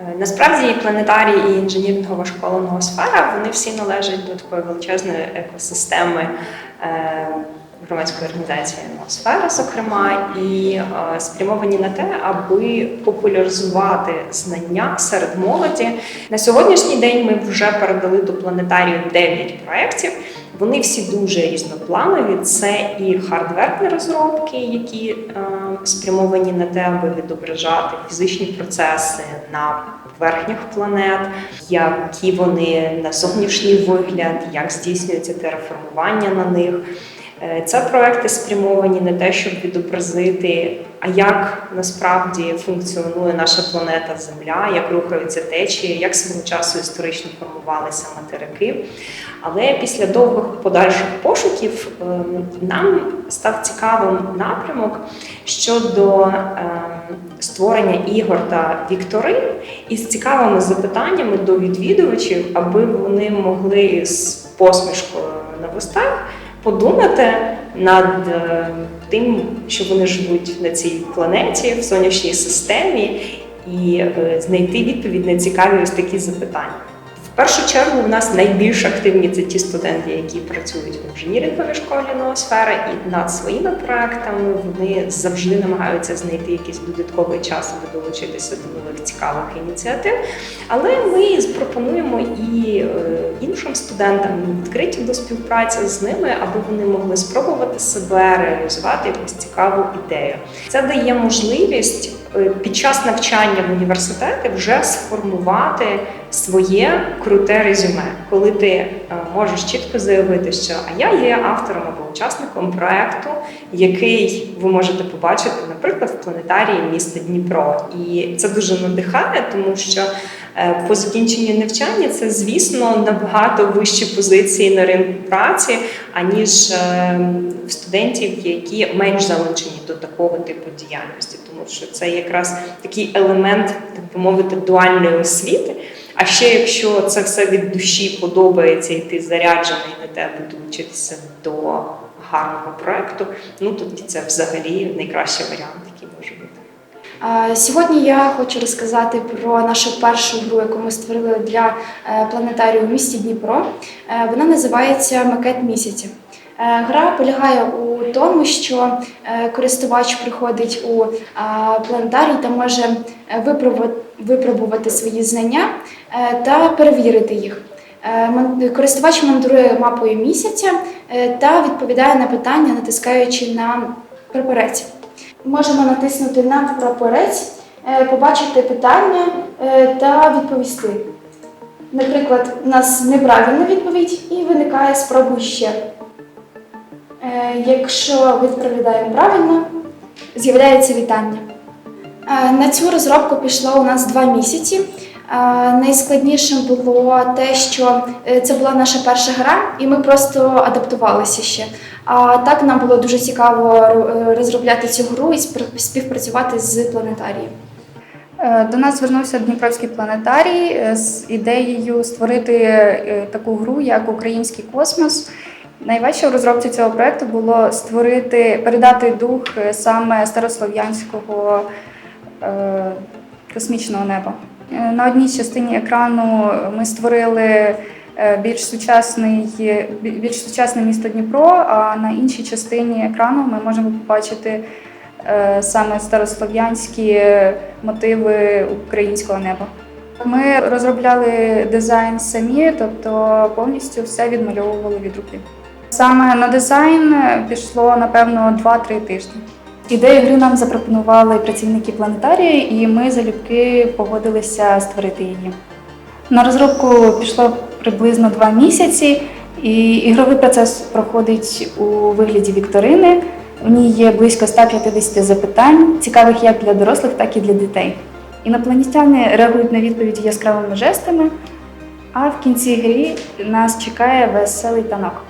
Е, Насправді планетарій і інженірингова школа Ноосфера вони всі належать до такої величезної екосистеми е, громадської організації Ноосфера, зокрема, і е, спрямовані на те, аби популяризувати знання серед молоді. На сьогоднішній день ми вже передали до планетарію 9 проєктів. Вони всі дуже різнопланові. Це і хардверні розробки, які е, спрямовані на те, аби відображати фізичні процеси на поверхнях планет, які вони на зовнішній вигляд, як здійснюється тераформування на них. Е, Це проекти спрямовані на те, щоб відобразити, а як насправді функціонує наша планета Земля, як рухаються течії, як свого часу історично формувалися материки. Але після довгих подальших пошуків ем, нам став цікавим напрямок щодо ем, створення ігор та вікторин із цікавими запитаннями до відвідувачів, аби вони могли з посмішкою на вустах подумати над е, тим, що вони живуть на цій планеті, в сонячній системі, і е, знайти відповідь на цікаві ось такі запитання. Першу чергу у нас найбільш активні це ті студенти, які працюють в інженіринговій школі Ноосфера, і над своїми проектами вони завжди намагаються знайти якийсь додатковий час, аби долучитися до нових цікавих ініціатив. Але ми пропонуємо і е, іншим студентам відкриті до співпраці з ними, аби вони могли спробувати себе реалізувати якусь цікаву ідею. Це дає можливість під час навчання в університеті вже сформувати своє круте резюме, коли ти е, можеш чітко заявити, що а я є автором або учасником проекту, який ви можете побачити, наприклад, в планетарії міста Дніпро. І це дуже надихає, тому що е, по закінченню навчання це, звісно, набагато вищі позиції на ринку праці, аніж е, в студентів, які менш залучені до такого типу діяльності, тому що це якраз такий елемент, так би мовити, дуальної освіти. А ще якщо це все від душі подобається, і ти заряджений на те, аби долучитися до гарного проекту, ну тоді це взагалі найкращий варіант, Сьогодні я хочу розказати про нашу першу гру, яку ми створили для е, планетарію у місті Дніпро. Е, Вона називається Макет місяця. Е, Гра полягає у тому, що користувач приходить у планетарій та може випробувати, свої знання та перевірити їх. Користувач мандрує мапою місяця та відповідає на питання, натискаючи на прапорець. Можемо натиснути на прапорець, е, побачити питання е, та відповісти. Наприклад, у нас неправильна відповідь і виникає спробу ще. Е, Якщо відповідаємо правильно, з'являється вітання. На цю розробку пішло у нас два місяці. Найскладнішим було те, що е, це була наша перша гра, і ми просто адаптувалися ще. А так нам було дуже цікаво е, розробляти цю гру і співпрацювати з планетарієм. Е, До нас звернувся Дніпровський планетарій з ідеєю створити таку гру, як Український космос. Найважче в розробці цього проекту було створити, передати дух саме старослов'янського космічного неба. Е, На одній частині екрану ми створили е, більш сучасний, більш сучасне місто Дніпро, а на іншій частині екрану ми можемо побачити е, саме старослов'янські мотиви українського неба. Ми розробляли дизайн самі, тобто повністю все відмальовували від руки. Саме на дизайн пішло напевно 2-3 тижні. Ідею гри нам запропонували працівники планетарії, і ми залюбки погодилися створити її. На розробку пішло приблизно два місяці, і ігровий процес проходить у вигляді вікторини. В ній є близько 150 запитань, цікавих як для дорослих, так і для дітей. Інопланетяни реагують на відповіді яскравими жестами, а в кінці гри нас чекає веселий танок.